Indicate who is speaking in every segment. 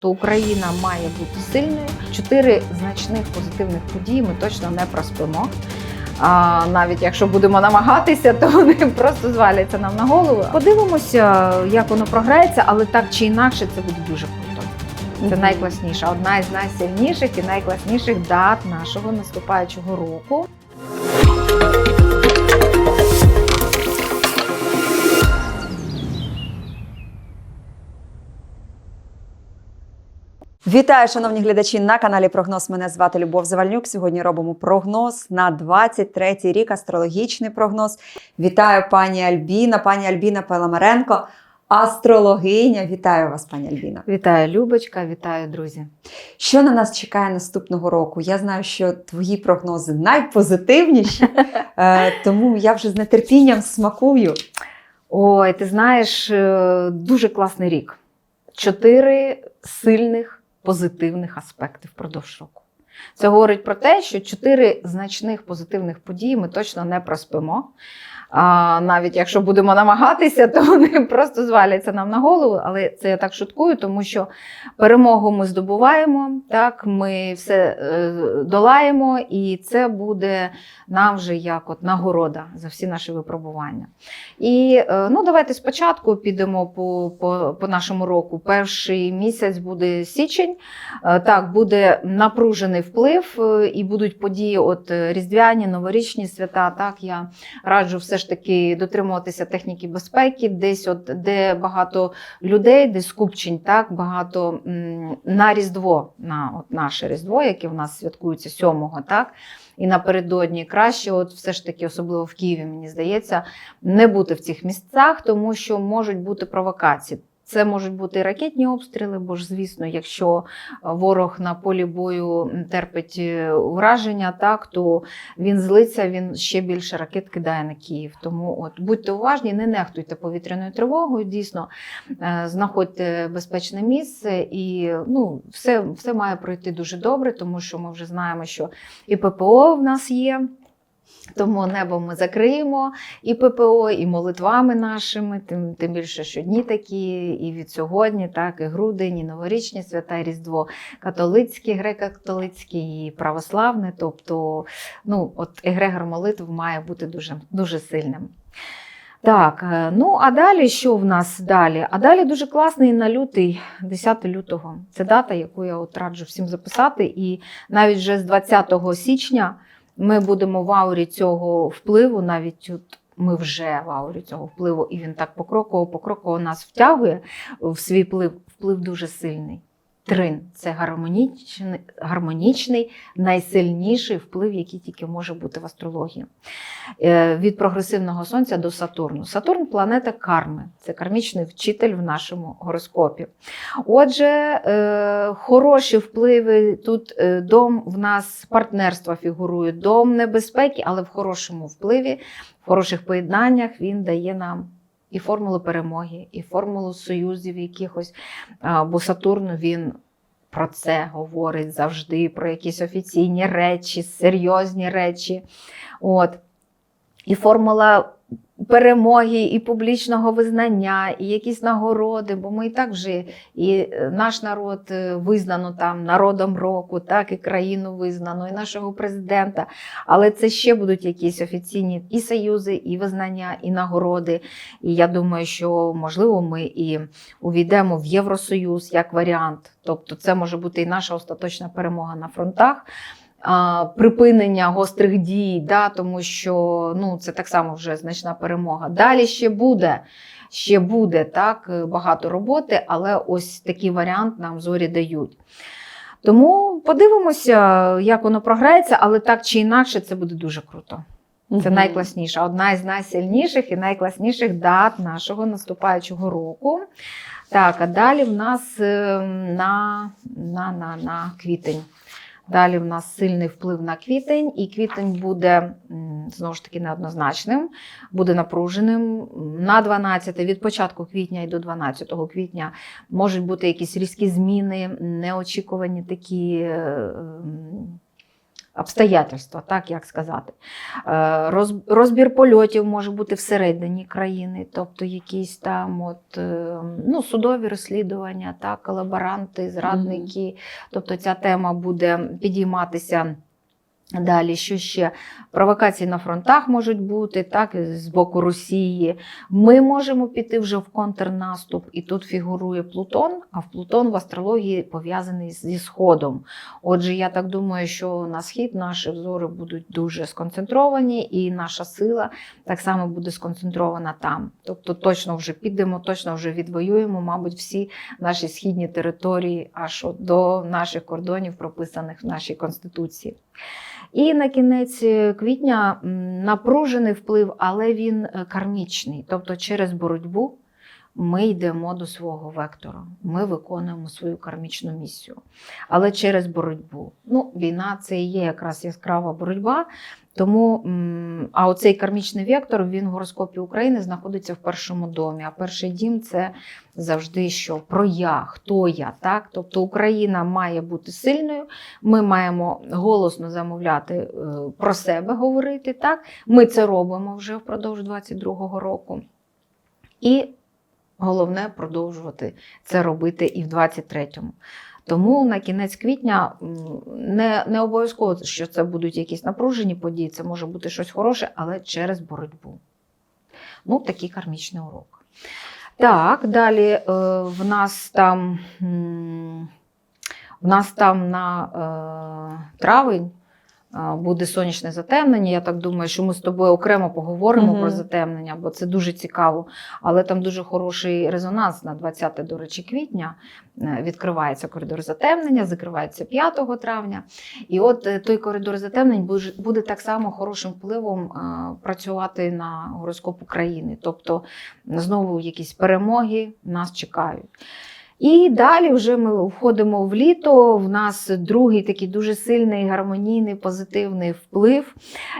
Speaker 1: то Україна має бути сильною. Чотири значних позитивних події ми точно не проспимо. А навіть якщо будемо намагатися, то вони просто зваляться нам на голову. Подивимося, як воно програється, але так чи інакше це буде дуже круто. Це найкласніша, одна із найсильніших і найкласніших дат нашого наступаючого року.
Speaker 2: Вітаю, шановні глядачі на каналі Прогноз. Мене звати Любов Завальнюк. Сьогодні робимо прогноз на 23-й рік, астрологічний прогноз. Вітаю пані Альбіна, пані Альбіна Паламаренко, астрологиня. Вітаю вас, пані Альбіна.
Speaker 1: Вітаю, Любочка, вітаю, друзі.
Speaker 2: Що на нас чекає наступного року? Я знаю, що твої прогнози найпозитивніші, е, тому я вже з нетерпінням смакую.
Speaker 1: Ой, ти знаєш, е, дуже класний рік. Чотири сильних позитивних аспектів впродовж року. Це говорить про те, що чотири значних позитивних події ми точно не проспимо. А навіть якщо будемо намагатися, то вони просто зваляться нам на голову. Але це я так шуткую, тому що перемогу ми здобуваємо, так ми все е, долаємо, і це буде нам вже як от нагорода за всі наші випробування. І е, ну, давайте спочатку підемо по, по, по нашому року. Перший місяць буде січень. Е, Так, буде напружений вплив, і будуть події, от різдвяні, новорічні свята. Так, я раджу все ж таки дотримуватися техніки безпеки, десь, от де багато людей, де скупчень, так багато на Різдво, на от наше Різдво, яке в нас святкується 7-го, так. І напередодні краще, от все ж таки, особливо в Києві, мені здається, не бути в цих місцях, тому що можуть бути провокації. Це можуть бути ракетні обстріли, бо ж, звісно, якщо ворог на полі бою терпить е, ураження, так то він злиться, він ще більше ракет кидає на Київ. Тому от будьте уважні, не нехтуйте повітряною тривогою. Дійсно, е, знаходьте безпечне місце, і ну, все, все має пройти дуже добре, тому що ми вже знаємо, що і ППО в нас є. Тому небо ми закриємо і ППО, і молитвами нашими, тим, тим більше, що дні такі, і від сьогодні, так, і грудень, і новорічні свята, і Різдво католицьке, греко-католицьке, і православне. Тобто, ну, от егрегор молитв має бути дуже, дуже сильним. Так, е, ну а далі що в нас далі? А далі дуже класний на лютий, 10 лютого. Це дата, яку я от раджу всім записати. І навіть вже з 20 січня ми будемо в аурі цього впливу, навіть от ми вже в аурі цього впливу, і він так покроково, покроково нас втягує в свій вплив. Вплив дуже сильний. Трин це гармонічний, гармонічний, найсильніший вплив, який тільки може бути в астрології. Е, Від прогресивного сонця до Сатурну. Сатурн планета карми, це кармічний вчитель в нашому гороскопі. Отже, е, хороші впливи. Тут е, дом в нас партнерства фігурує, дом небезпеки, але в хорошому впливі, в хороших поєднаннях він дає нам. І формулу перемоги, і формулу союзів якихось. Бо Сатурн він про це говорить завжди, про якісь офіційні речі, серйозні речі. От. І формула перемоги, і публічного визнання, і якісь нагороди, бо ми і так вже і е, наш народ е, визнано там народом року, так і країну визнано, і нашого президента. Але це ще будуть якісь офіційні і союзи, і визнання, і нагороди. І я думаю, що можливо ми і увійдемо в Євросоюз як варіант. Тобто, це може бути і наша остаточна перемога на фронтах. Припинення гострих дій, да, тому що ну, це так само вже значна перемога. Далі ще буде, ще буде так, е, багато роботи, але ось такий варіант нам зорі дають. Тому подивимося, як воно програється, але так чи інакше це буде дуже круто. Це найкласніша, одна із найсильніших і найкласніших дат нашого наступаючого року. Так, а далі в нас е, на, на, на, на квітень. Далі в нас сильний вплив на квітень, і квітень буде знову ж таки неоднозначним, буде напруженим. На 12, від початку квітня і до 12 квітня можуть бути якісь різкі зміни, неочікувані такі. Обстоятельства, так як сказати. Е, Розбір польотів може бути всередині країни, тобто якісь там от, е, ну, судові розслідування, так, колаборанти, зрадники. Тобто ця тема буде підійматися. Далі, що ще? Провокації на фронтах можуть бути, так, з боку Росії. Ми можемо піти вже в контрнаступ, і тут фігурує Плутон, а в Плутон в астрології пов'язаний зі Сходом. Отже, я так думаю, що на схід наші взори будуть дуже сконцентровані, і наша сила так само буде сконцентрована там. Тобто, точно вже підемо, точно вже відвоюємо, мабуть, всі наші східні території, аж до наших кордонів, прописаних в нашій конституції. І на кінець е, квітня напружений вплив, але він е, кармічний. Тобто через боротьбу ми йдемо до свого вектора, ми виконуємо свою кармічну місію. Але через боротьбу. Ну, війна це і є якраз яскрава боротьба. Тому, а оцей кармічний вектор він в гороскопі України знаходиться в першому домі. А перший дім це завжди що про я, хто я. Так? Тобто Україна має бути сильною, ми маємо голосно замовляти е, про себе говорити. Так? Ми це робимо вже впродовж 22-го року. І головне продовжувати це робити і в 23-му. Тому на кінець квітня не, не обов'язково, що це будуть якісь напружені події, це може бути щось хороше, але через боротьбу. Ну, такий кармічний урок. Так, далі е, в нас там, в нас там на е, травень буде сонячне затемнення. Я так думаю, що ми з тобою окремо поговоримо
Speaker 2: Мгм.
Speaker 1: про затемнення, бо це дуже цікаво. Але там дуже хороший резонанс на 20, до речі, квітня. Е, Відкривається коридор затемнення, закривається 5 травня. І от е, той коридор затемнень буде- так само хорошим впливом працювати на гороскоп України. Тобто знову якісь перемоги нас чекають. І далі вже ми входимо в літо. В нас другий такий дуже сильний, гармонійний, позитивний вплив,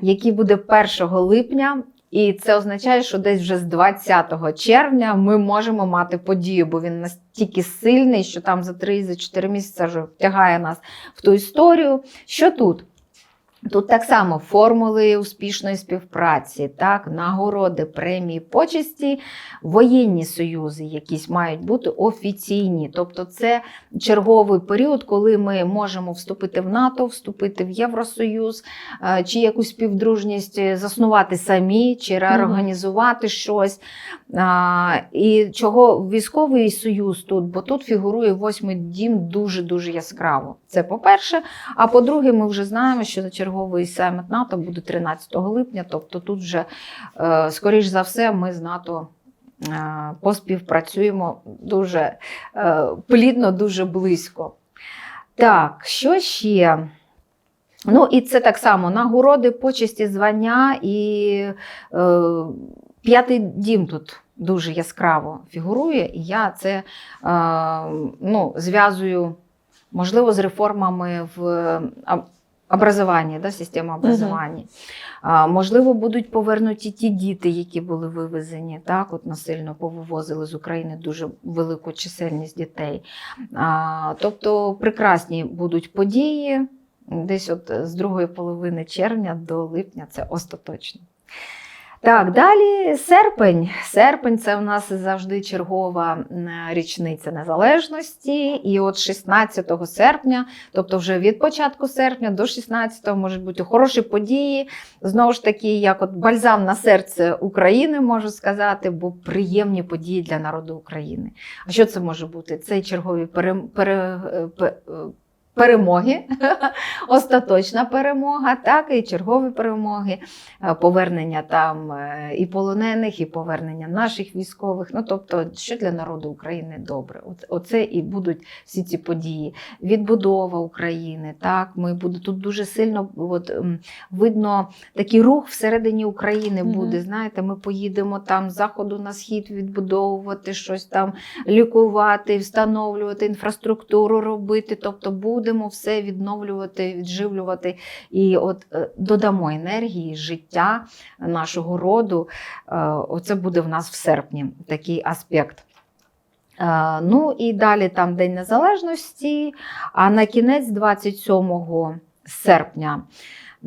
Speaker 1: який буде 1 липня. І це означає, що десь вже з 20 червня ми можемо мати подію, бо він настільки сильний, що там за 3-4 місяці вже втягає нас в ту історію. Що тут? Тут так само формули успішної співпраці, так, нагороди, премії, почесті, воєнні союзи, якісь мають бути офіційні. Тобто, це черговий період, коли ми можемо вступити в НАТО, вступити в Євросоюз, е, чи якусь співдружність заснувати самі, чи реорганізувати щось. І чого військовий союз тут, бо тут фігурує восьмий дім дуже дуже яскраво. Це по-перше. А по-друге, ми вже знаємо, що черговий саміт НАТО буде 13 липня. Тобто, тут вже, е, скоріш за все, ми з НАТО. е, Поспівпрацюємо дуже е, плідно, дуже близько. Так, що ще? Ну, і це так само нагороди, почесті, звання і е, п'ятий дім тут дуже яскраво фігурує, і я це е, ну, зв'язую, можливо, з реформами в об- образованні, да, система образування. А, можливо, будуть повернуті ті діти, які були вивезені, так, от насильно повивозили з України дуже велику чисельність дітей. А, тобто прекрасні будуть події. Десь от з другої половини червня до липня це остаточно. Так, далі серпень. Серпень це в нас завжди чергова річниця незалежності. І от 16 серпня, тобто вже від початку серпня до 16 можуть бути хороші події. Знову ж таки, як от бальзам на серце України, можу сказати, бо приємні події для народу України. А що це може бути? Це чергові пере, пере, пе- перемоги, остаточна перемога, так і чергові перемоги, е, повернення там е, і полонених, і повернення наших військових. Ну тобто, що для народу України добре. Оце і будуть всі ці події. Відбудова України. Так, ми буде тут дуже сильно от, видно такий рух всередині України буде. Знаєте, ми поїдемо там з заходу на схід відбудовувати щось там, лікувати, встановлювати інфраструктуру робити. Тобто будемо все відновлювати, відживлювати і от е, додамо енергії, життя нашого роду. Е, Оце буде в нас в серпні такий аспект. Е, Ну і далі там День Незалежності. А на кінець 27 серпня.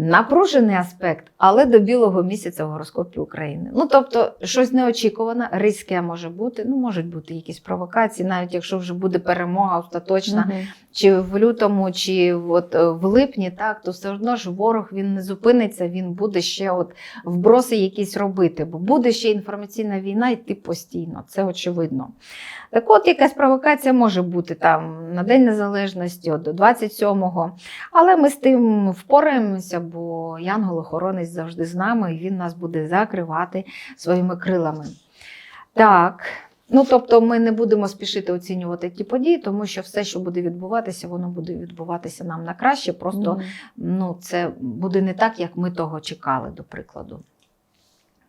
Speaker 1: Напружений аспект, але до білого місяця в гороскопі України. Ну тобто, щось неочікуване, різке може бути. Ну, можуть бути якісь провокації, навіть якщо вже буде перемога остаточна,
Speaker 2: Мгм.
Speaker 1: чи в лютому, чи от е, в липні, так то все одно ж ворог він не зупиниться, він буде ще от вброси якісь робити, бо буде ще інформаційна війна йти постійно, це очевидно. Так от якась провокація може бути там на День Незалежності, от до 27-го, але ми з тим впораємося, бо янгол-охоронець завжди з нами, і він нас буде закривати своїми крилами. Так. Ну, тобто ми не будемо спішити оцінювати ті події, тому що все, що буде відбуватися, воно буде відбуватися нам на краще. Просто
Speaker 2: Мгм.
Speaker 1: ну, це буде не так, як ми того чекали, до прикладу.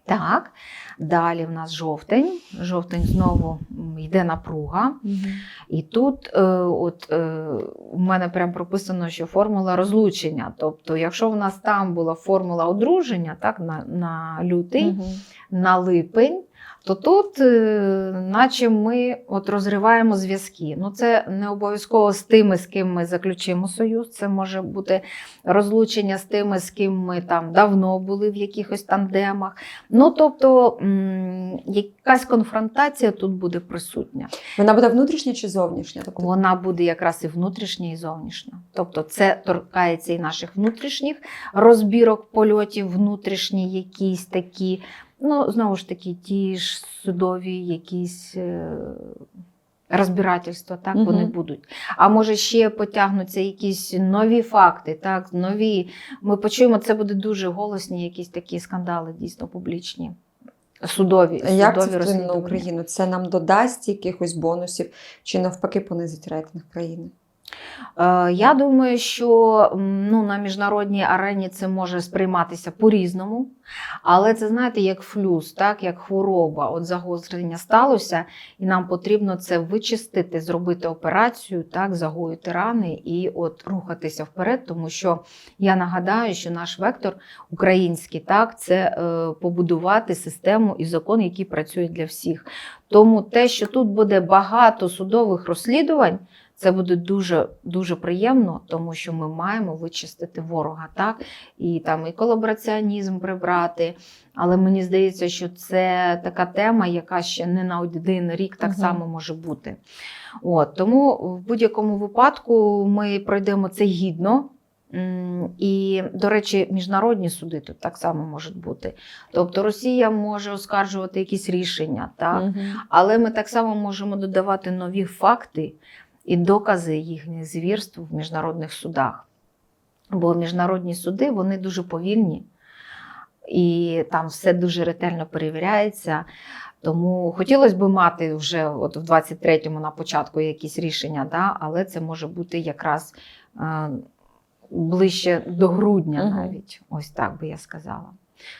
Speaker 1: Так, далі в нас жовтень. Жовтень знову йде напруга.
Speaker 2: Угу.
Speaker 1: І тут е, от, е, у мене прям прописано, що формула розлучення. Тобто, якщо в нас там була формула одруження, так, на, на лютий,
Speaker 2: угу.
Speaker 1: на липень, то тут, е, наче ми от розриваємо зв'язки. Ну, це не обов'язково з тими, з ким ми заключимо союз. Це може бути розлучення з тими, з ким ми там давно були в якихось тандемах. Ну, тобто, якась конфронтація тут буде присутня.
Speaker 2: Вона буде внутрішня чи зовнішня? Тобто
Speaker 1: Вона буде якраз і внутрішня, і зовнішня. Тобто, це торкається і наших внутрішніх розбірок польотів, внутрішні якісь такі, ну, знову ж таки, ті ж судові якісь. е, Розбирательства, так
Speaker 2: Мгм.
Speaker 1: вони будуть. А може ще потягнуться якісь нові факти, так, нові. Ми почуємо, це буде дуже голосні, якісь такі скандали, дійсно публічні. Судові,
Speaker 2: Як це
Speaker 1: судові
Speaker 2: вплине на. Україну? Це нам додасть якихось бонусів чи навпаки понизить рейтинг країни?
Speaker 1: Е, Я думаю, що ну, на міжнародній арені це може сприйматися по-різному, але це знаєте, як флюс, так як хвороба. От загострення сталося, і нам потрібно це вичистити, зробити операцію, так, загоїти рани і от рухатися вперед, тому що я нагадаю, що наш вектор український, так, це е, побудувати систему і закон, який працює для всіх. Тому те, що тут буде багато судових розслідувань. Це буде дуже дуже приємно, тому що ми маємо вичистити ворога, так і там і колабораціонізм прибрати. Але мені здається, що це така тема, яка ще не на один рік так
Speaker 2: Мгм.
Speaker 1: само може бути. От тому в будь-якому випадку ми пройдемо це гідно. І, до речі, міжнародні суди тут так само можуть бути. Тобто Росія може оскаржувати якісь рішення, так?
Speaker 2: Мгм.
Speaker 1: Але ми так само можемо додавати нові факти і докази їхніх звірств в міжнародних судах. Бо міжнародні суди вони дуже повільні, і там все дуже ретельно перевіряється. Тому хотілося б мати вже от в 23-му на початку якісь рішення, да? але це може бути якраз е, ближче до грудня навіть. Ось так би я сказала.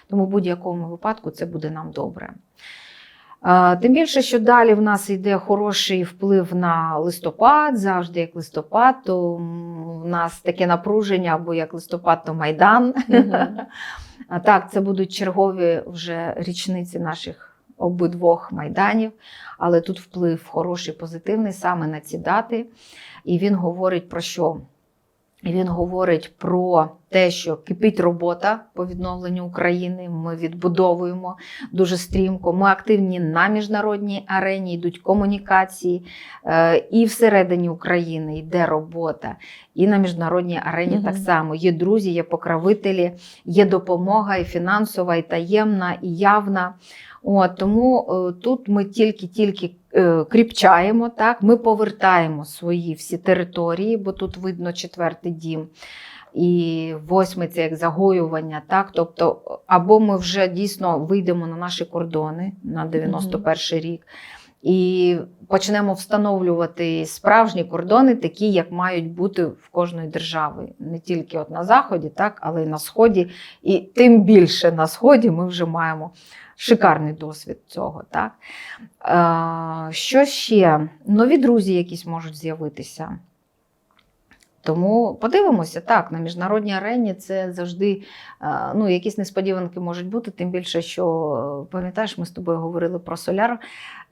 Speaker 1: Тому в будь-якому випадку це буде нам добре. Тим більше, що далі в нас йде хороший вплив на листопад, завжди як листопад, то в нас таке напруження, або як листопад, то Майдан. А так, це будуть чергові вже річниці наших обидвох майданів, але тут вплив хороший, позитивний саме на ці дати. І він говорить про що? Він говорить про те, що кипить робота по відновленню України. Ми відбудовуємо дуже стрімко. Ми активні на міжнародній арені, йдуть комунікації, Е, і всередині України йде робота, і на міжнародній арені
Speaker 2: Мгм.
Speaker 1: так само. Є друзі, є покровителі, є допомога і фінансова, і таємна, і явна. От, тому е, тут ми тільки-тільки е, кріпчаємо, так? ми повертаємо свої всі території, бо тут видно четвертий дім. І восьмий це як загоювання, так? Тобто, або ми вже дійсно вийдемо на наші кордони на 91 рік і почнемо встановлювати справжні кордони, такі, як мають бути в кожної держави, не тільки от на заході, так, але й на сході. І тим більше на сході ми вже маємо шикарний досвід цього. Так? Е, що ще? Нові друзі якісь можуть з'явитися. Тому подивимося, так, на міжнародній арені це завжди е, ну, якісь несподіванки можуть бути, тим більше, що е, пам'ятаєш, ми з тобою говорили про соляр,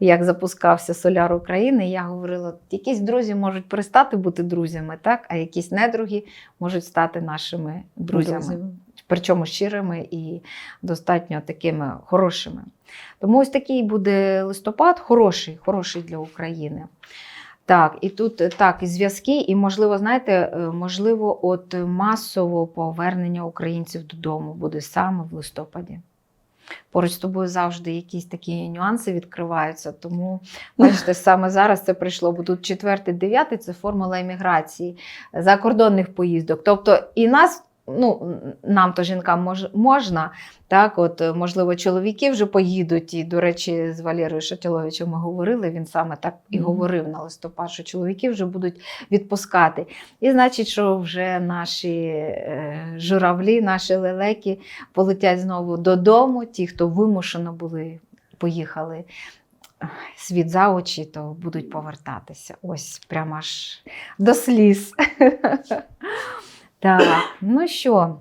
Speaker 1: як запускався соляр України. Я говорила, якісь друзі можуть перестати бути друзями, так, а якісь недруги можуть стати нашими друзями причому щирими і достатньо такими хорошими. Тому ось такий буде листопад, хороший, хороший для України. Так, і тут е, так, і зв'язки, і можливо, знаєте, е, можливо, от масово повернення українців додому буде саме в листопаді. Поруч з тобою завжди якісь такі нюанси відкриваються. Тому, бачите, саме зараз це прийшло, бо тут четвертий, дев'ятий це формула еміграції, закордонних поїздок. Тобто і нас ну, нам то жінкам мож, можна. Так, от, е, можливо, чоловіки вже поїдуть. І, до речі, з Валерою Шатіловичем ми говорили, він саме так і говорив на листопад, що чоловіки вже будуть відпускати. І значить, що вже наші е, журавлі, наші лелеки полетять знову додому. Ті, хто вимушено були, поїхали світ за очі, то будуть повертатися. Ось прямо аж до сліз. Так, ну що,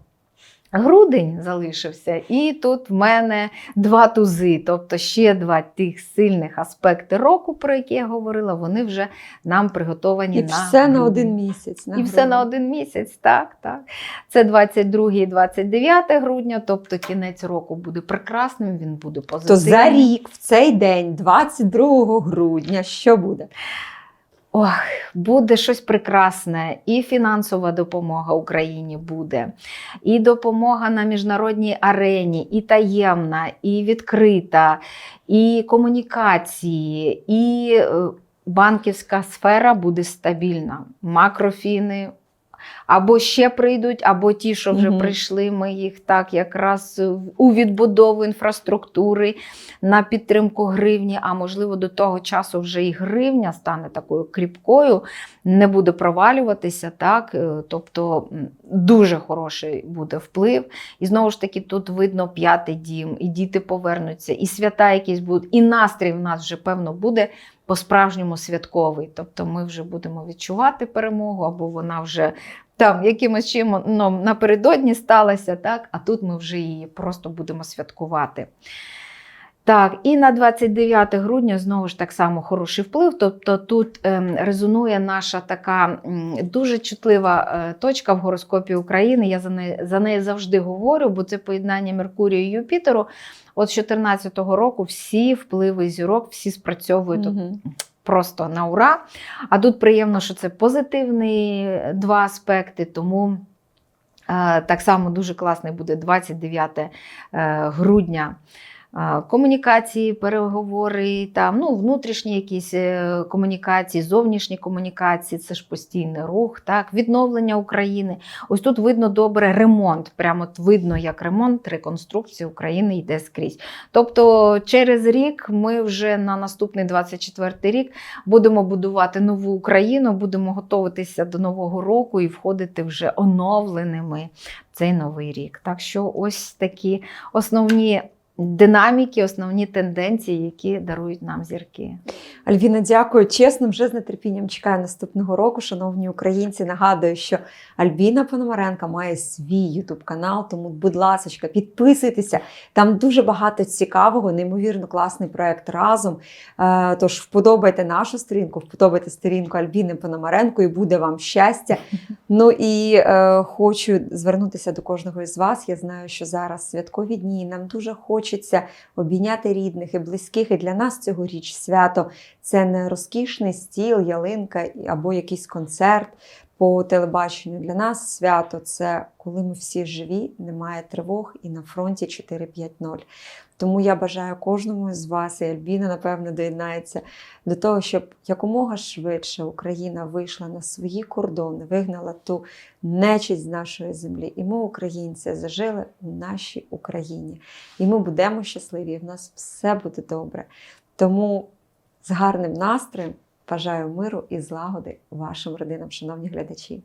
Speaker 1: грудень залишився, і тут в мене два тузи, тобто ще два тих сильних аспекти року, про які я говорила, вони вже нам приготовані
Speaker 2: І
Speaker 1: на
Speaker 2: все на один місяць.
Speaker 1: І все на один місяць, так, так. Це 22 і 29 грудня, тобто кінець року буде прекрасним, він буде
Speaker 2: То за рік, в цей день, 22 грудня, що буде?
Speaker 1: Ох, буде щось прекрасне, і фінансова допомога Україні буде, і допомога на міжнародній арені, і таємна, і відкрита, і комунікації, і е, банківська сфера буде стабільна. Макрофіни. Або ще прийдуть, або ті, що вже
Speaker 2: Мгм.
Speaker 1: прийшли, ми їх так якраз у відбудову інфраструктури, на підтримку гривні, а можливо до того часу вже і гривня стане такою кріпкою, не буде провалюватися. так, е, Тобто дуже хороший буде вплив. І знову ж таки, тут видно п'ятий дім, і діти повернуться, і свята якісь будуть, і настрій в нас вже певно буде по-справжньому святковий. Тобто ми вже будемо відчувати перемогу, або вона вже. Там якимось чином напередодні сталося, так? а тут ми вже її просто будемо святкувати. Так, і на 29 грудня знову ж так само хороший вплив. Тобто тут ем, резонує наша така дуже чутлива е, точка в гороскопі України. Я за неї, за неї завжди говорю, бо це поєднання Меркурію і Юпітеру. От з 2014 року всі впливи зірок, всі спрацьовують
Speaker 2: Угу.
Speaker 1: Просто на ура. А тут приємно, що це позитивні е, два аспекти, тому е, так само дуже класний буде 29 е, грудня. Комунікації, переговори, там, ну, внутрішні якісь е, комунікації, зовнішні комунікації це ж постійний рух, так, відновлення України. Ось тут видно добре ремонт. Прямо видно, як ремонт, реконструкція України йде скрізь. Тобто через рік ми вже на наступний 24 рік будемо будувати нову Україну, будемо готуватися до нового року і входити вже оновленими цей новий рік. Так що ось такі основні динаміки, основні тенденції, які дарують нам зірки.
Speaker 2: Альвіна, дякую. Чесно, вже з нетерпінням чекаю наступного року. Шановні українці, нагадую, що Альбіна Пономаренка має свій ютуб канал, тому, будь ласка, підписуйтеся. Там дуже багато цікавого, неймовірно класний проект разом. Е, Тож вподобайте нашу сторінку, вподобайте сторінку Альбіни Пономаренко, і буде вам щастя. Ну і е, хочу звернутися до кожного із вас. Я знаю, що зараз святкові дні. Нам дуже хочеться обійняти рідних і близьких. І для нас цьогоріч свято це не розкішний стіл, ялинка або якийсь концерт по телебаченню. Для нас свято це коли ми всі живі, немає тривог і на фронті 4-5-0. Тому я бажаю кожному з вас, і Альбіна, напевно, доєднається до того, щоб якомога швидше Україна вийшла на свої кордони, вигнала ту нечість з нашої землі. І ми, українці, зажили у нашій Україні. І ми будемо щасливі, і в нас все буде добре. Тому з гарним настроєм Бажаю миру і злагоди вашим родинам, шановні глядачі.